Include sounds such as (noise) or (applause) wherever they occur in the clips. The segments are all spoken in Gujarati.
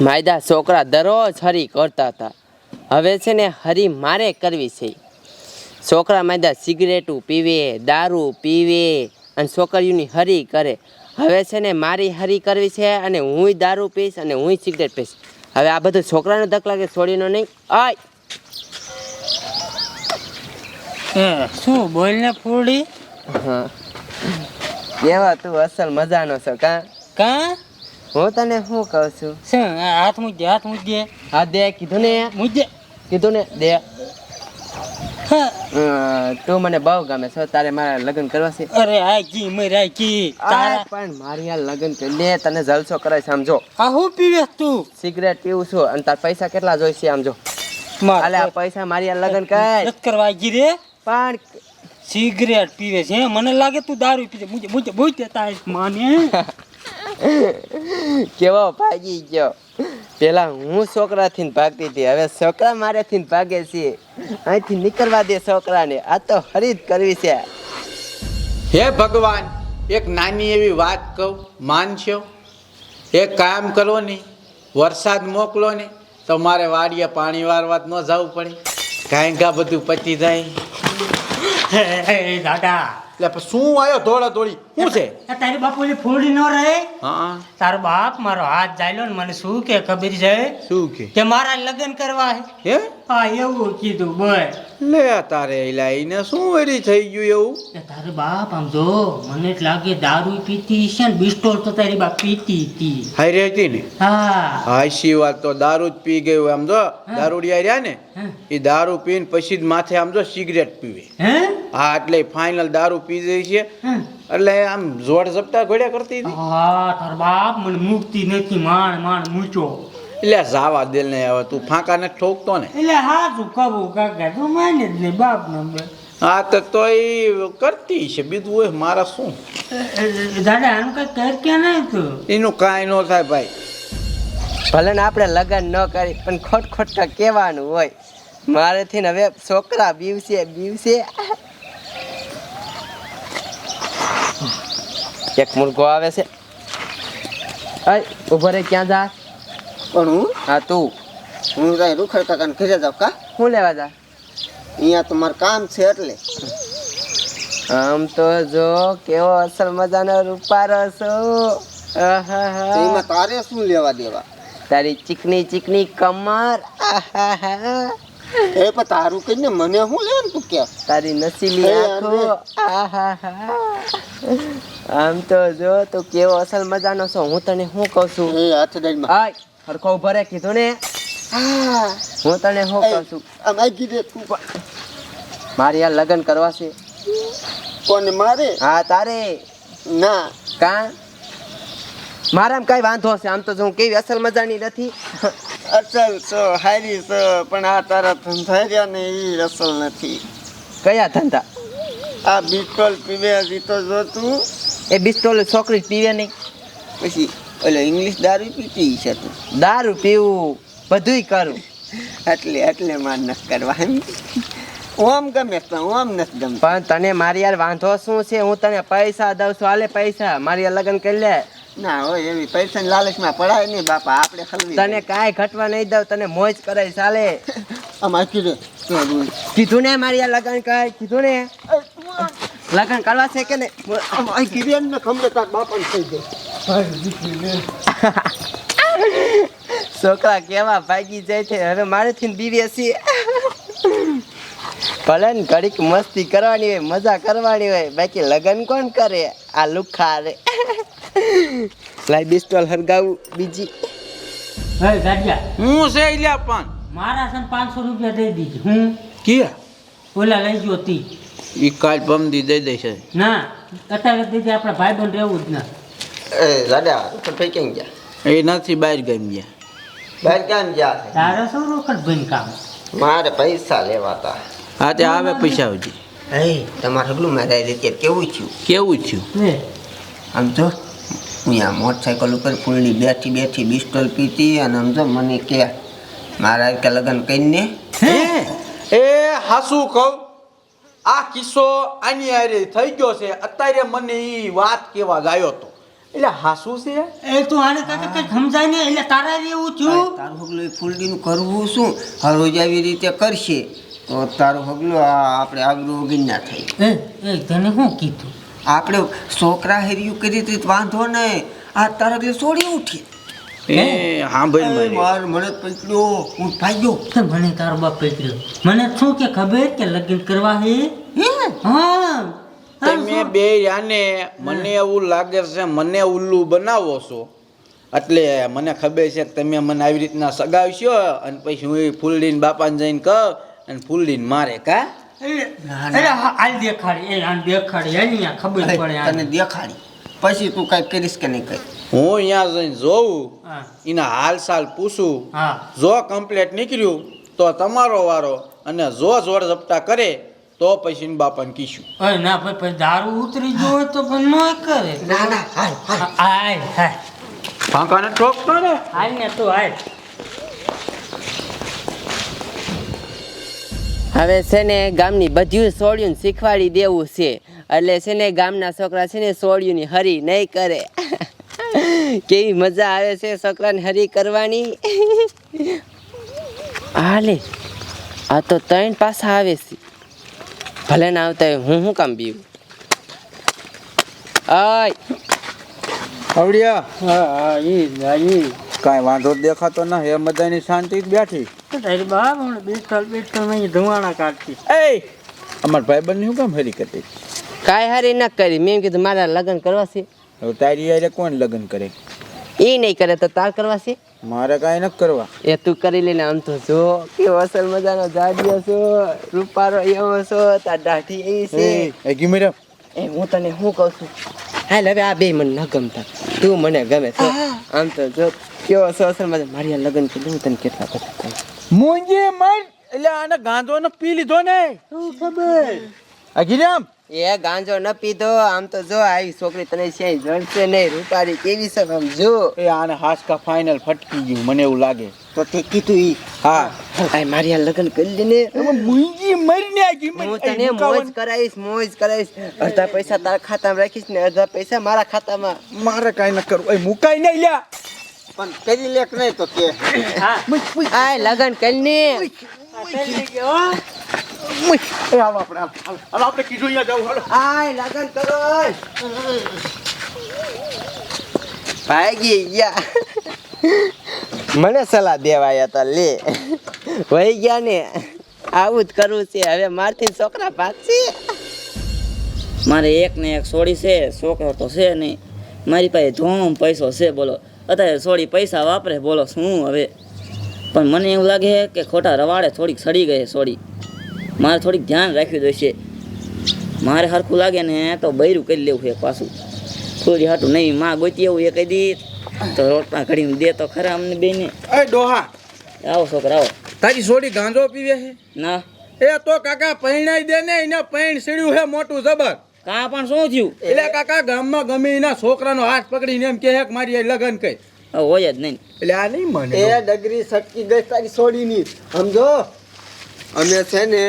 માયદા છોકરા દરરોજ હરી કરતા હતા. હવે છે ને હરી મારે કરવી છે. છોકરા માયદા સિગરેટું પીવે દારૂ પીવે અને છોકરીઓની હરી કરે. હવે છે ને મારી હરી કરવી છે અને હુંય દારૂ પીશ અને હુંય સિગરેટ પીશ. હવે આ બધું છોકરાને ધક લાગે છોડીનો નહીં. આય! શું બોલને ફૂડી? હા. કેવા તું અસલ મજાનો છો કા? કા? હું તને શું કહું છું? શું? હાથ મૂકજે હાથ મૂકજે હા દે કીધું ને? મૂજે કીધું ને? દે. હા. તું મને બહુ ગમે છો તારે મારા લગ્ન કરવા છે? અરે આ કી મર્યા કી તારા પણ મારી આ લગ્ન કરી લે તને જલસો કરાય સમજો આ હું પીવે તું. સિગરેટ પીવું છું અને તાર પૈસા કેટલા જોઈશે સમજો અલે આ પૈસા મારી આ લગ્ન કર નથી કરવા ગી રે. પણ સિગરેટ પીવે છે? મને લાગે તું દારૂ પીજે મુજે મુજે મુજે તારી માને. (laughs) કેવો ભાગી ગયો. પેલા હું છોકરાથી ભાગતી હતી હવે છોકરા મારેથી ભાગે છે અહીંથી નીકળવા દે છોકરાને આ તો ખરીદ કરવી છે. હે ભગવાન એક નાની એવી વાત કહું માનશો? એક કામ કરો ને વરસાદ મોકલો ને તો મારે વાડીએ પાણી વારવા ન જવું પડે. કાંઈ કા બધું પચી જાય. દાદા. એટલે શું આવ્યો ધોળા ધોળી શું છે? તારી બાપુની ફોડી ન રહે? હા. તારો બાપ મારો હાથ જાયલો ને મને શું કે ખબર છે? શું કે? કે મારા લગ્ન કરવા હે? હા? એવું કીધું બોલ લે તારે એલા એને શું વરી થઈ ગયું એવું? તારે બાપ આમ જો મને લાગે દારૂ પીતી છે ને બિસ્ટોલ તો તારી બાપ પીતી હતી. હાઈ રહેતી ને? હા. હાશી વાત તો દારૂ જ પી ગયું આમ જો દારૂડિયા રહ્યા ને એ દારૂ પીને પછી જ માથે આમ જો સિગરેટ પીવે. હે? હા એટલે ફાઇનલ દારૂ પી જાય છે. એટલે આમ જોડ ઝપટા ઘોડ્યા કરતી હતી. હા તાર બાપ મને મુક્તિ નથી માણ માણ મૂચો એટલે જાવા દિલ ને આવે તું ફાંકા ને ઠોકતો ને. એટલે હા તું કહું કાકા તું માને જ નહીં બાપ નંબર હા તો તોય એ કરતી છે બીજું હોય મારા શું? દાદા આનું કઈ કર કે નહીં તું? એનું કાંઈ ન થાય ભાઈ. ભલે ને આપણે લગ્ન ન કરી પણ ખોટ ખોટ કહેવાનું હોય. મારેથી ને હવે છોકરા બીવશે બીવશે. એક મુર્ગો આવે છે. અય ઊભો રે ક્યાં જા? પણ હું? હા તું. હું ત્યાં રૂખડ કાકાને ઘરે જાઉં કા? શું લેવા જા? અહીંયા તો મારું કામ છે એટલે. આમ તો જો કેવો અસલ મજાનો રૂપારો છો. એમાં તારે શું લેવા દેવા? તારી ચીકની ચીકની કમર. આહાહા. એ પણ તારું કહીને મને શું લે તું કે. તારી નસીલી આંખો. આમ તો જો તું કેવો અસલ મજાનો છો હું તને શું કહું છું? એ હાથ ડાળમાં આય હરખો ઊભો રે કીધું ને? હું. તને શું કહું છું? આમ આગી દે તું. મારી આ લગ્ન કરવા છે. કોને મારે? હા તારે. ના. કા? મારામાં કઈ વાંધો છે આમ તો હું કેવી અસલ મજાની નથી. અસલ છો હારી છો પણ આ તારા ધંધાર્યા ને એ અસલ નથી. કયા ધંધા? આ બિસ્ટોલ પીવે હજી તો જો તું એ બિસ્ટોલ છોકરી પીવે નહીં. પછી ઓલો ઇંગ્લિશ દારૂ પીતી છે તું. દારૂ પીવું બધુંય કરું. એટલે એટલે માર નથી કરવા એમ. ઓમ ગમે ઓમ નથી ગમતું. પણ તને મારી યાર વાંધો શું છે? હું તને પૈસા દઉં છું. હાલે પૈસા. મારી લગ્ન કરી લે. ના હોય એવી પૈસાની લાલચમાં પડાય નહીં બાપા આપણે ખલવી તને કાંઈ ઘટવા નહીં દઉં તને મોજ કરાય ચાલે. (laughs) આમાં કીધું. કીધું ને મારી આ લગ્ન કર કીધું ને? લગ્ન કરવા છે કે ને આમાં આ કીધું ને ખમલે તાર બાપાને થઈ જાય (laughs) છોકરા કેવા ભાગી જાય છે હવે મારેથી બીવી છીએ (laughs) ભલે ને ઘડીક મસ્તી કરવાની હોય મજા કરવાની હોય બાકી લગ્ન કોણ કરે? આ લુખા રે. લાઈ બિસ્ટોલ હરગાવું બીજી. હે જાડિયા હું છે ઇલ્યા પણ. મારા સન પાંચસો રૂપિયા દઈ દીધી. હું? કિયા? ઓલા લઈ ગયો તી. ઈ કાલ પમદી દઈ દેશે. ના અત્યારે દીધી આપણા ભાઈ બંધ રહેવું જ ના. એ દાદા તો ભાઈ ગયા. એ નથી બહાર ગઈ ગયા. બહાર કેમ ગયા? તારે શું રોકડ બન કામ? મારે પૈસા લેવાતા. હા તે આવે પૈસા આવજી એ તમારે હગલું મારે કેવું થયું? કેવું થયું? આમ જો. હું આ મોટરસાયકલ ઉપર ફૂલની બેઠી બેઠી બિસ્ટોલ પીતી અને સમજો મને કે મારા કે લગ્ન કરીને હે? એ હાસુ કહું? આ કિસ્સો આની હારે થઈ ગયો છે. અત્યારે મને એ વાત કેવા ગાયો તો. એટલે હાસું છે? એ તું આને કાકા કઈ સમજાય ને એટલે તારા એવું થયું? તારું હગલું એ ફૂલડીનું કરવું શું? હરોજ આવી રીતે કરશે. તો તારું હગલું આ આપણે આગળ વગર ના થાય. એ એ તને શું કીધું? આપણે છોકરા હેર્યું કરી હતી વાંધો નહીં. આ તારા એટલે છોડી ઉઠી. એ હા? ભાઈ મારી માર મને પકડ્યો હું ભાગ્યો કે મને તારો બાપ પકડ્યો મને શું કે ખબર કે લગ્ન કરવા હે? હે? હા. તમે બે યાને મને એવું લાગે છે મને ઉલ્લુ બનાવો છો. એટલે મને ખબર છે કે તમે મને આવી રીતના સગાવશો અને પછી હું એ ફૂલડીન બાપાને જઈને કહું અને ફૂલડીન મારે કા? પછી તું કઈ કરીશ કે નહીં કઈ? હું અહીંયા જઈને જોઉં એના હાલ સાલ પૂછું. હા. જો કમ્પ્લેટ નીકળ્યું તો તમારો વારો અને જો જોડ ઝપટા કરે તો પછી એના બાપાને કીશું. ના ભાઈ પછી દારૂ ઉતરી ગયો હોય તો પણ ન કરે. ના ના હાય હાય હાલ હાલ. ફાંકાને ઠોકતો ને હાલ ને તું હાલ. હવે છે ને ગામની બધું સોળિયું શીખવાડી દેવું છે. એટલે છે ને ગામના છોકરા છે ને સોળિયુંની હરી નહીં કરે. (laughs) કેવી મજા આવે છે છોકરાને હરી કરવાની. (laughs) હાલે આ તો ત્રણ પાસા આવે છે. ભલે ના આવતા હોય હું શું કામ બીવું? આય આવડિયા. હા હા ઈ કાંઈ વાંધો દેખાતો ના હે મજાની શાંતિ બેઠી. તારી બાપ હમણાં માં ધુવાણા કાઢતી. એ અમાર ભાઈબંધ શું કામ હરી કરતી? કાંઈ હારી ન કરી. મેં કીધું મારા લગ્ન કરવા છે. હવે તારી યારે કોણ લગ્ન કરે? એ નહીં કરે તો તાર કરવા છે? મારે કાંઈ ન કરવા. એ તું કરી લઈને આમ તો જો કેવો અસલ મજાનો જાડિયો છો રૂપારો એવો છો તાર દાઢી એવી છે. એ ગી મેડમ એ હું તને શું કહું છું? હાલ હવે આ બે મને ન ગમતા. તું મને ગમે છે આમ તો જો કેવો છો અસલ મજા મારી લગ્ન કીધું તને કેટલા બધા કહું. મુંજે મન. એટલે આને ગાંજો ન પી લીધો ને. શું ખબર? આ એ ગાંજો ન પીધો. આમ તો જો આવી છોકરી તને છે જળશે નહીં. રૂપારી કેવી છે આમ જો. એ આને હાસકા ફાઇનલ ફટકી ગયું મને એવું લાગે. તો તે કીધું ઈ. હા. આ મારી આ લગ્ન કરી લે ને મુંજી મરીને આ ગી હું તને મોજ કરાવીશ મોજ કરાઈશ અડધા પૈસા તારા ખાતામાં રાખીશ ને અડધા પૈસા મારા ખાતામાં. મારે કાઈ ન કરું. એ મુકાઈ નહીં લ્યા. પણ કરી લેક નહીં તો કે. હા. લગ્ન કરીને. એ આપણે હાલો, હાલો હાલો આપણે કીધું અહીંયા જાવ હાલો. આય લગન કરો ભાગી ગયા. મને સલાહ દેવાયા હતા લે. વહી ગયા ને. આવું જ કરવું છે. હવે મારથી છોકરા ભાગશે. મારે એક ને એક છોડી છે. છોકરો તો છે નહીં. મારી પાસે ધોમ પૈસો છે બોલો. અત્યારે સોડી પૈસા વાપરે બોલો શું હવે? પણ મને એવું લાગે કે ખોટા રવાડે થોડીક સડી ગઈ સોડી. મારે થોડીક ધ્યાન રાખવી જોઈશે. મારે સરખું લાગે ને તો બૈરું કરી લેવું છે પાછું. થોડી હાટું નહીં માં ગોતી એવું એ કહી દી. તો રોટલા ઘડીને દે તો ખરા અમને બેને. એ ડોહા. આવો છોકરા આવો. તારી સોડી ગાંજો પીવે છે? ના. એ તો કાકા પહેણાઈ દે ને એને પહેણ સીડ્યું હે મોટું જબર. કાં પણ શું થયું? એટલે કાકા ગામમાં ગમે એના છોકરાનો હાથ પકડીને એમ કહે કે મારી લગન કઈ. હોય જ નહીં. એટલે આ નહીં મને. એ ડગરી સટકી ગઈ તારી સોડીની. સમજો? અમે છે ને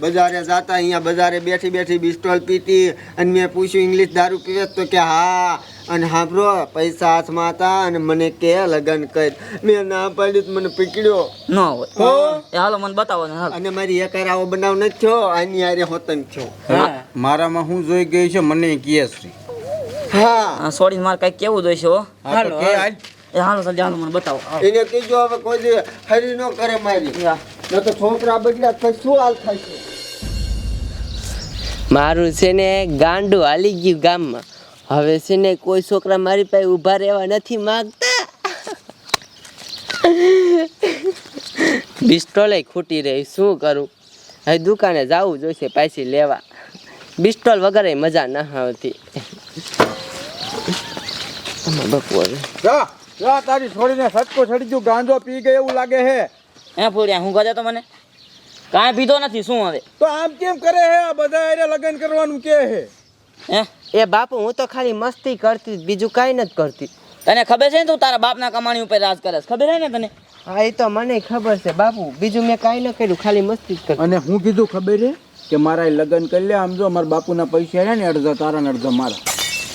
બજારે જતા અહીંયા બજારે બેઠી બેઠી બિસ્ટોલ પીતી અને મેં પૂછ્યું ઇંગ્લિશ દારૂ પીવે તો કે હા. અને હાંભળો પૈસા હાથમાં હતા અને મને કે લગન કર. મેં ના પાડી તો મને પીકડ્યો ન હોય. હાલો મને બતાવો ને અને મારી એક આવો બનાવ નથી થયો આની આરે હોતન થયો. મારામાં હું જોઈ ગઈ છે મને કહે છે. હા. સોરી મારે કઈ કેવું જોઈશે હો. હા કે એ હાલો જલ્દી હાલો મને બતાવો. એને કીધું હવે કોઈ હરી ન કરે મારી. ન તો છોકરા બગડ્યા પછી શું હાલ થશે? મારું છે ને ગાંડું હાલી ગયું ગામમાં. હવે છે ને કોઈ છોકરા મારી પાસે ઊભા રહેવા નથી માંગતા. બિસ્ટોલે ખૂટી રહી શું કરું? હવે દુકાને જવું જોઈશે પાછી લેવા. બિસ્ટોલ વગર મજા ના આવતી. બપોરે જા જા તારી છોડીને સટકો ચડી ગયું ગાંજો પી ગયો એવું લાગે છે હે ફૂડ્યા હું ગજા તો મને? કાંઈ પીધો નથી શું હવે? તો આમ કેમ કરે હે? આ બધા એને લગન કરવાનું કે હે? હે? એ બાપુ હું તો ખાલી મસ્તી કરતી જ, બીજું કાંઈ નથી કરતી. તને ખબર છે ને તું તારા બાપના કમાણી ઉપર રાજ કરે છે? ખબર છે ને તને? હા એ તો મને ખબર છે. બાપુ બીજું મેં કાંઈ ન કર્યું ખાલી મસ્તી જ કરી અને હું કીધું ખબર છે કે મારા લગન કરી લે. આમ જો મારા બાપુના પૈસા રહ્યા ને અડધા તારા ને અડધા મારા.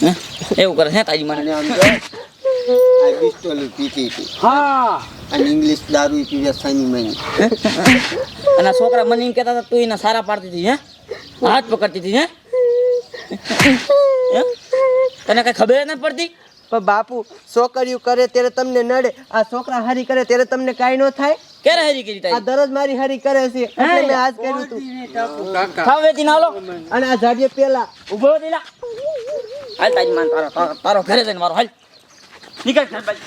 હે? એવું કરે હે તારી મને? આમ જો આ પિસ્તોલ પીતી હતી. હા. અને ઇંગ્લિશ દારૂ પીવે સાની મની અને છોકરા મને એમ કહેતા હતા તું એના સારા પાડતી હતી હે? હાથ પકડતી હતી હે? તને કઈ ખબર ના પડતી? પણ બાપુ છોકરીઓ કરે ત્યારે તમને નડે આ છોકરા હારી કરે ત્યારે તમને કાઈ ન થાય. ક્યારે હારી કરી આ દરરોજ મારી હારી કરે છે એટલે મેં આજ કર્યું તું. ખાવ વેચી નાલો અને આ ઝાડીએ પેલા. ઊભો દેલા હાલ તારી માન તારો તારો ઘરે જઈને મારો હાલ. નીકળ હાલ.